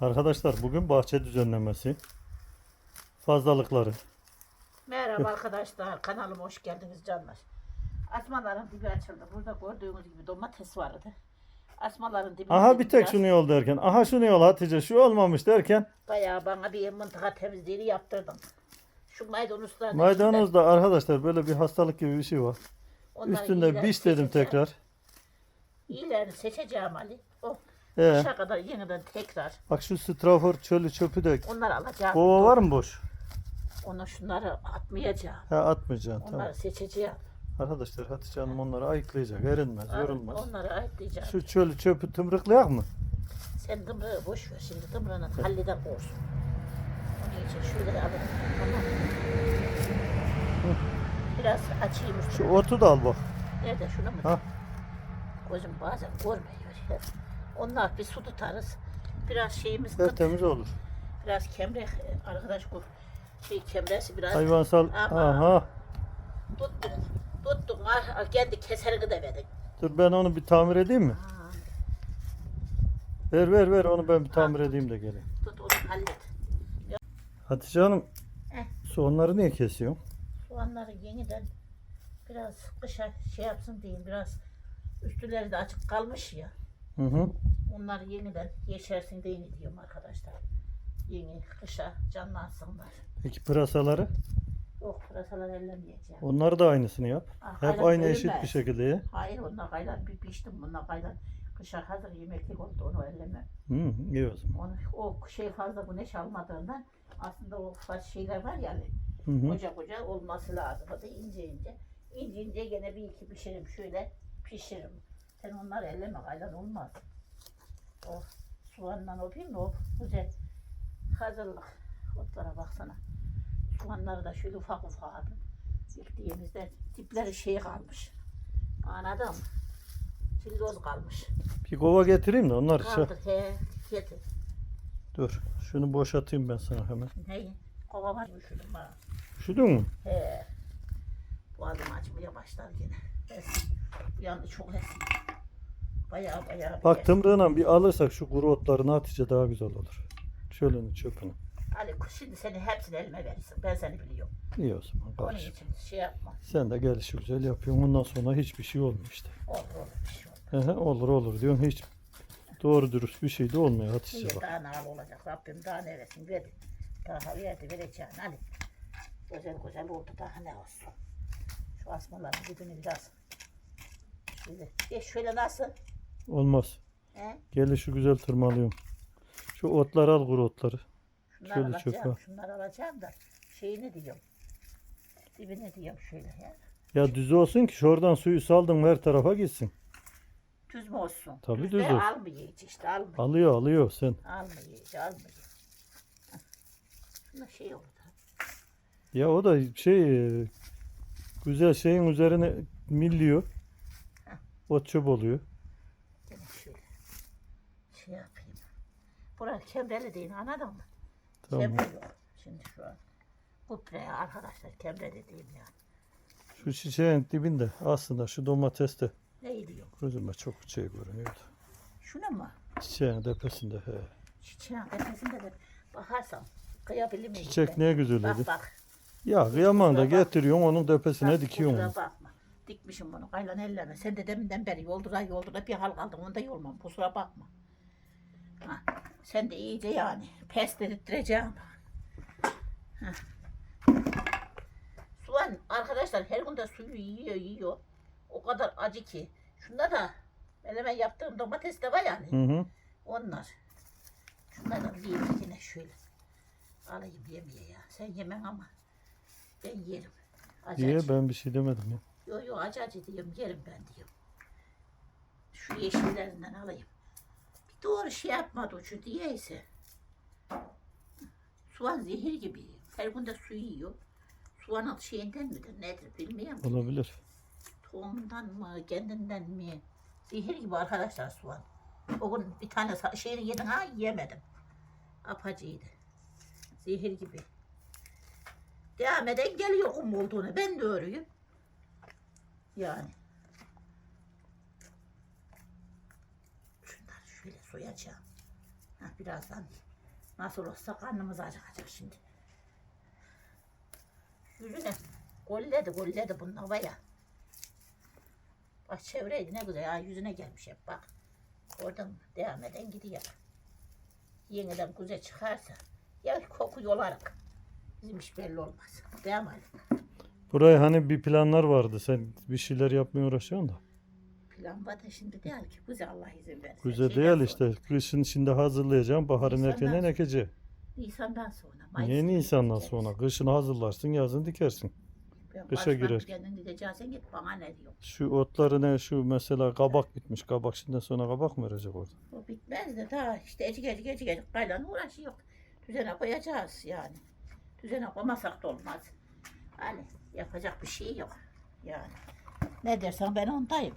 Arkadaşlar bugün bahçe düzenlemesi. Fazlalıkları. Merhaba arkadaşlar, kanalıma hoş geldiniz canlar. Asmaların dibi açıldı. Burada gördüğünüz gibi domates vardı. Asmaların dibi. Aha bir tek şunu yol derken. Aha şunu yol Hatice şu olmamış derken. Bayağı bana bir mıntıka temizliğini yaptırdım. Şu maydanozlar. da Maydanozda arkadaşlar böyle bir hastalık gibi bir şey var. onların Üstünde biç dedim tekrar. İyilerini seçeceğim Ali. O Ee, kışa kadar yeniden tekrar bak şu strafor çölü çöpü de. onları alacağım. Kova var mı boş? Onu şunları atmayacağım. Ha atmayacaksın Onları tamam. seçeceğim. Arkadaşlar Hatice Hanım onları ayıklayacak. Erinmez, yorulmaz. Onları ayıklayacağım. Şu çölü çöpü tımrıklayak mı? Sen dımrığı boş ver şimdi dımrığını halleder olsun. Onun için şöyle alırım. Tamam. Biraz açayım Şu otu da al bak. Nerede şunu mu? Ha. Gözüm bazen görmüyor. Onlar bir su tutarız. Biraz şeyimiz kıt. Tertemiz olur. Biraz kemre arkadaş bu şey kemresi biraz Hayvansal. Ama- Aha. tuttun. Tuttun. Ah, kendi keserini de verdin. Dur ben onu bir tamir edeyim mi? Ha, Ver ver ver onu ben bir tamir edeyim de geleyim. tut onu hallet. Hatice Hanım Heh. soğanları niye kesiyorsun? Soğanları yeniden biraz kışa şey yapsın diyeyim biraz üstleri de açık kalmış ya. Hı hı. Onları yeniden yeşersin diye diyorum arkadaşlar. Yeni kışa canlansınlar. Peki pırasaları? Yok pırasalar ellemeyeceğim. Onları da aynısını yap. Ah, Hep aynı eşit bölünmez. bir şekilde ye. Hayır onlar kaynar bir piştim bunlar kaynar. Kışa hazır yemeklik oldu onu elleme. Hı, iyi o zaman. Onu, o şey fazla güneş almadığından aslında o ufak şeyler var yani Hı hı. koca koca olması lazım. Hadi ince ince. İnce ince gene bir iki pişiririm şöyle pişiririm. Sen onları elleme kaynar olmaz. O soğanla o değil mi o güzel hazırlık. Otlara baksana. Soğanları da şöyle ufak ufak aldım. Diktiğimizde dipleri şey kalmış. Anladın mı? Cilloz kalmış. Bir kova getireyim de onlar şey. Kaldır he. Getir. Dur. Şunu boşaltayım ben sana hemen. Neyi? Kova var mı şurada bana? Üşüdün mü? He. Boğazım açmaya başladı yine. Es. Bu yandı çok es. Bayağı bayağı Bak tımrığına bir alırsak şu kuru otlarını Hatice daha güzel olur. Çölünü çöpünü. Ali şimdi seni hepsini elime verirsin. Ben seni biliyorum. İyi o zaman Onun kardeşim. için şey yapma. Sen de gelişi güzel yapıyorsun. Ondan sonra hiçbir şey olmuyor işte. Olur olur bir şey olur. Ehe, olur olur diyorsun. Hiç doğru dürüst bir şey de olmuyor Hatice İyi bak. daha hal olacak Rabbim daha ne versin verdi. Daha verdi vereceğin Ali. Güzel güzel oldu daha ne olsun. Şu asmaların dibini biraz. Şöyle. E şöyle nasıl? Olmaz. He? Gelişi güzel tırmalıyorum. Şu otları al kuru otları. Şunları Şöyle alacağım, çöpe. şunları alacağım da şeyini diyorum. Dibine diyorum şöyle ya. Ya düz olsun ki şuradan suyu saldın her tarafa gitsin. Düz mü olsun? Tabii Düz düz olsun. Hiç işte almıyor. Alıyor alıyor sen. Almıyor. Heh. Şuna şey oldu. Ya o da şey e, güzel şeyin üzerine milliyor. Ot çöp oluyor. Yine şöyle şey yapayım. Burası kemreli değil anladın mı? Tamam. Kemre yok. Şimdi şu an. Bu pre arkadaşlar kemreli değil yani. Şu çiçeğin dibinde aslında şu domates de Ne diyor? gözüme çok şey görünüyordu. Şuna mı? Çiçeğin tepesinde he. Çiçeğin tepesinde de bakarsam kıyabilir miyim? Çiçek ben? ne güzel Bak dedi. bak. Ya kıyaman da Kusura bak. getiriyorsun onun tepesine Bak, dikiyorsun. Kusura bakma. Dikmişim bunu. Kaylan elleme. Sen de deminden beri yoldura yoldura bir hal kaldın. Onu da yolmam. Kusura bakma. Ha. Sen de iyice yani. Pes dedirttireceğim. Ha. Soğan arkadaşlar her gün de suyu yiyor yiyor. O kadar acı ki. Şunda da ben hemen yaptığım domates de var yani. Hı hı. Onlar. Şunlardan yiyeyim yine şöyle. Alayım yemeye ya. Sen yemem ama ben yerim. Acı Niye acı. ben bir şey demedim ya. Yo yo acı acı diyorum yerim ben diyorum. Şu yeşillerinden alayım. Doğru şey yapmadı şu diyeyse. Soğan zehir gibi. Her gün de su yiyor. Soğanın şeyinden midir nedir bilmiyorum. ki. Olabilir. Tohumundan mı kendinden mi? Zehir gibi arkadaşlar soğan. O gün bir tane şeyini yedim ha yemedim. Apacıydı. Zehir gibi. Devam eden geliyor kum olduğunu. Ben de örüyüm. Yani. Soyacağım. Ha, birazdan nasıl olsa karnımız acıkacak şimdi. Yüzüne golledi golledi bunlar baya. Bak çevreydi ne güzel ya yüzüne gelmiş hep bak. Oradan devam eden gidiyor. Yeniden kuze çıkarsa ya koku yolarak. Bizim iş belli olmaz. Devam edelim. Buraya hani bir planlar vardı. Sen bir şeyler yapmaya uğraşıyorsun da. Da şimdi değil ki. Güzel Allah izin verirse. Güzel Şeyden değil sonra, işte. Kışın şimdi hazırlayacağım. Baharın Nisan'dan erkenden sonra. ekeceğim. Nisan'dan sonra. Mayıs'ta Niye Nisan'dan dikeriz. sonra? Kışın hazırlarsın, yazın dikersin. Ben kışa baştan girer. Kendin gideceksin git bana ne diyor. Şu otları ne? Şu mesela kabak bitmiş. Kabak şimdiden sonra kabak mı verecek orada? O bitmez de daha işte ecik ecik ecik ecik kaylan uğraşıyor. Düzene koyacağız yani. Düzene koymasak da olmaz. Hani yapacak bir şey yok. Yani. Ne dersen ben ondayım.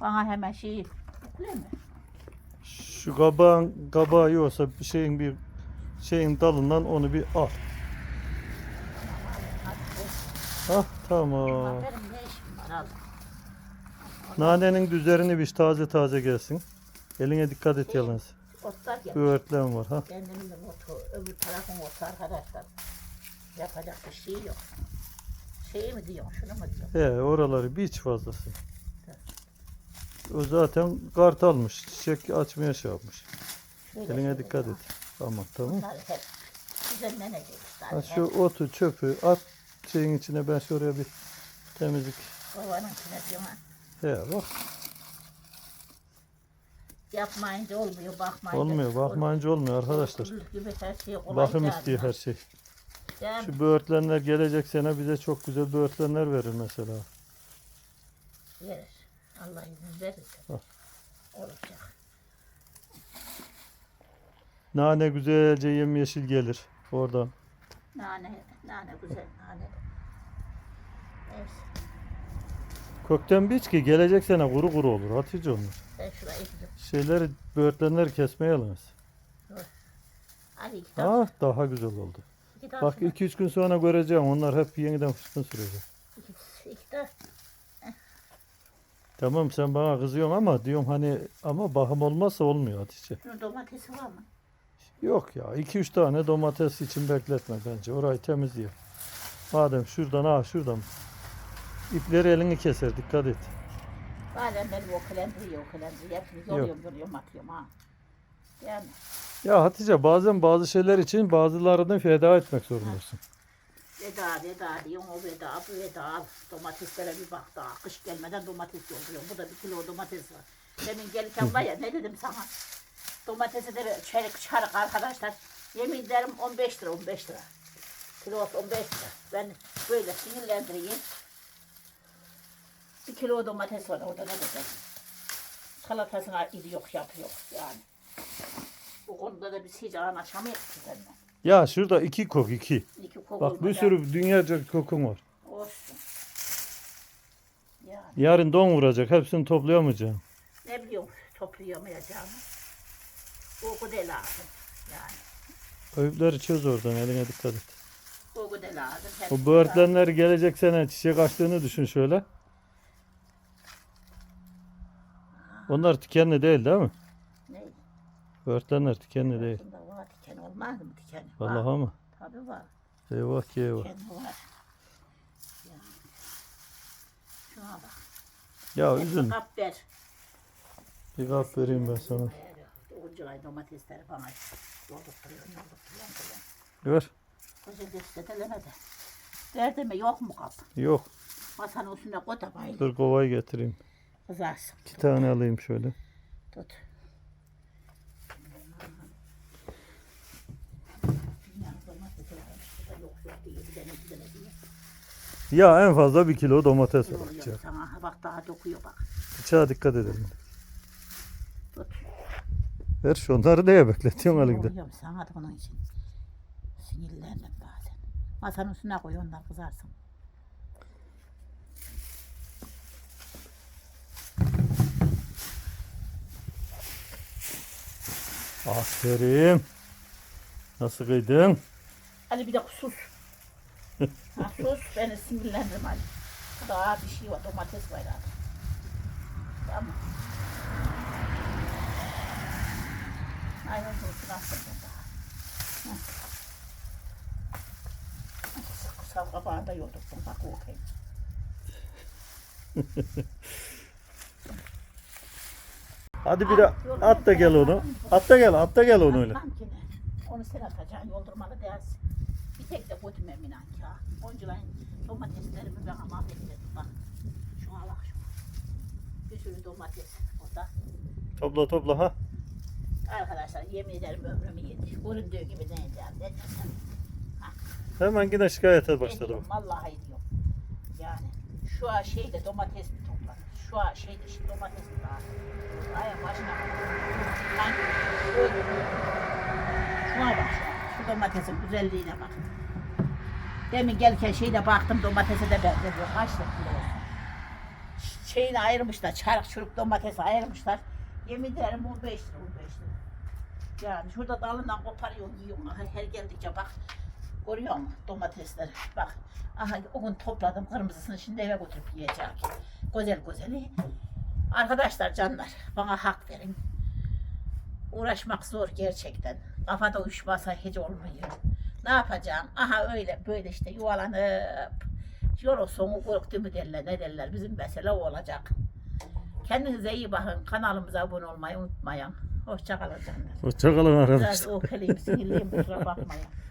Bana hemen şeyi yükle mi? Şu kabağın kabağı yoksa bir şeyin bir şeyin dalından onu bir al. Ah tamam. Benim ne işim var al. Nanenin üzerini bir taze taze gelsin. Eline dikkat et yalnız. Otlar gel. Böğürtlen var ha. Kendimin de öbür tarafın otu arkadaşlar. Yapacak bir şey yok. Şey mi diyorsun, şunu mu diyorsun? He oraları bir iç fazlası. O zaten kart almış. Çiçek açmaya şey yapmış. Şöyle Eline şöyle dikkat et. Tamam tamam. Bunlar hep düzenlenecek işte. Ha, şu otu çöpü at şeyin içine ben şuraya bir temizlik. Babanın içine diyorum ha. He bak Yapmayınca olmuyor, bakmayınca. olmuyor. Bakmayınca olmuyor arkadaşlar. Gibi her şey kolay Bakım istiyor her şey. Mi? Şu böğürtlenler gelecek sene bize çok güzel böğürtlenler verir mesela. Verir. Allah izin verirse. Olacak. Nane güzelce yemyeşil gelir oradan. Nane, nane güzel nane. Neyse. Kökten biç ki gelecek sene kuru kuru olur. Hatice onlar. Ben şurayı gidip. Şeyleri böğürtlenleri kesmeye alınız. Hadi iki tane. Ah daha güzel oldu. iki tane. Bak 2-3 gün sonra göreceğim. Onlar hep yeniden fıstın sürecek. iki, iki tane. Tamam sen bana kızıyorsun ama diyorum hani ama bakım olmazsa olmuyor Hatice. Şunun domatesi var mı? Yok ya 2-3 tane domates için bekletme bence. Orayı temizliyor. Madem şuradan ha şuradan. İpleri elini keser dikkat et. Bazen benim o kalendriyi o kalendriyi hepsini yoluyorum yoluyorum atıyorum ha. Yani Ya Hatice bazen bazı şeyler için bazılarını feda etmek zorundasın. Veda veda diyorum o veda bu veda. Domateslere bir bak daha kış gelmeden domates yolluyorum. Bu da bir kilo domates var. Demin gelirken var ya ne dedim sana. Domatesi de çeyrek çarık arkadaşlar. Yemin ederim 15 lira 15 lira. Kilosu 15 lira. Ben böyle sinirlendireyim. Bir kilo domates var orada ne dedim. Salatasına idi yok yapıyor yani. Bu konuda da biz hiç anlaşamayız ki seninle. Ya şurada iki kok iki. Bak bir sürü dünyaca kokun var. Olsun. Yani Yarın don vuracak. Hepsini toplayamayacağım. ne biliyorum toplayamayacağımı. Koku da lazım. Yani Öğütleri çöz oradan eline dikkat et. koku da lazım. O böğürtlenler gelecek sene çiçek açtığını düşün şöyle. Onlar tikenli değil değil mi? Ne? Böğürtlenler tikenli değil. Bunda var diken olmaz mı diken? Vallahi mı? Tabii var. Eyvah ki eyvah. Diken var. Yani. Şuna bak. Ya Hep üzülme. Kap ver. Bir kap vereyim ben sana. Ay domatesleri bana yoldurtuyorum, yoldurtuyorum. Ver. Koca desteteleme de. Verdi mi yok mu kap? Yok. Masanın üstüne koy da bayılır. Dur kovayı getireyim. Kızarsın. İki tane alayım şöyle. Tut. Ya en fazla bir kilo domates var. Yok yok sana bak daha dokuyor bak. Bıçağa dikkat edelim. Tut. Ver şunları neye bekletiyorsun elinde? Oluyorum sana da bunun için. Sinirlendim bazen. Masanın üstüne koy onlar kızarsın. Aferin. Nasıl kıydın? Ali bir de sus. Ha, sus beni sinirlendirme Ali. Daha bir şey var domates var abi. Tamam. Ay Aynen dursun aslında daha. Sav kabağında yoldurdum bak okuyayım. Hadi bir de at da gel onu. At da gel, at da gel onu öyle. Onu sen atacaksın yoldurmalı dersin. Tek de ki ha. Onculayın domateslerimi bana mahvettim bak. Şuna bak şuna. Bir sürü domates orada. Topla topla ha. Arkadaşlar yemin ederim ömrümü yedi. Göründüğü gibi ne edeceğim ne edeceğim. Hemen yine şikayete başladı Ediyorum, bak. Vallahi ediyorum. Yani şu an şeyde domates mi toplanır? Şu an şeyde şimdi domates mi daha? Ay bak. Ben öyle Şuna bak şu an. Şu domatesin güzelliğine bak. Demin gelirken şeyde baktım domatese de benzemiyor. Kaç lira? Şeyini ayırmışlar. Çarık çürük domatesi ayırmışlar. Yemin ederim 15 lira 15 lira. Yani şurada dalından koparıyorum yiyorum. Aha, Her geldikçe bak. Görüyor musun domatesleri? Bak. Aha o gün topladım kırmızısını şimdi eve götürüp yiyeceğim. Güzel güzeli. Arkadaşlar canlar bana hak verin. Uğraşmak zor gerçekten. Kafada uyuşmasa hiç olmuyor. Ne yapacağım? Aha öyle böyle işte yuvalanıp yolu sonu korktu mu derler ne derler bizim mesele o olacak. Kendinize iyi bakın. Kanalımıza abone olmayı unutmayın. Hoşçakalın canlar. Hoşçakalın Biraz arkadaşlar. o kelime sinirliyim kusura bakmayın.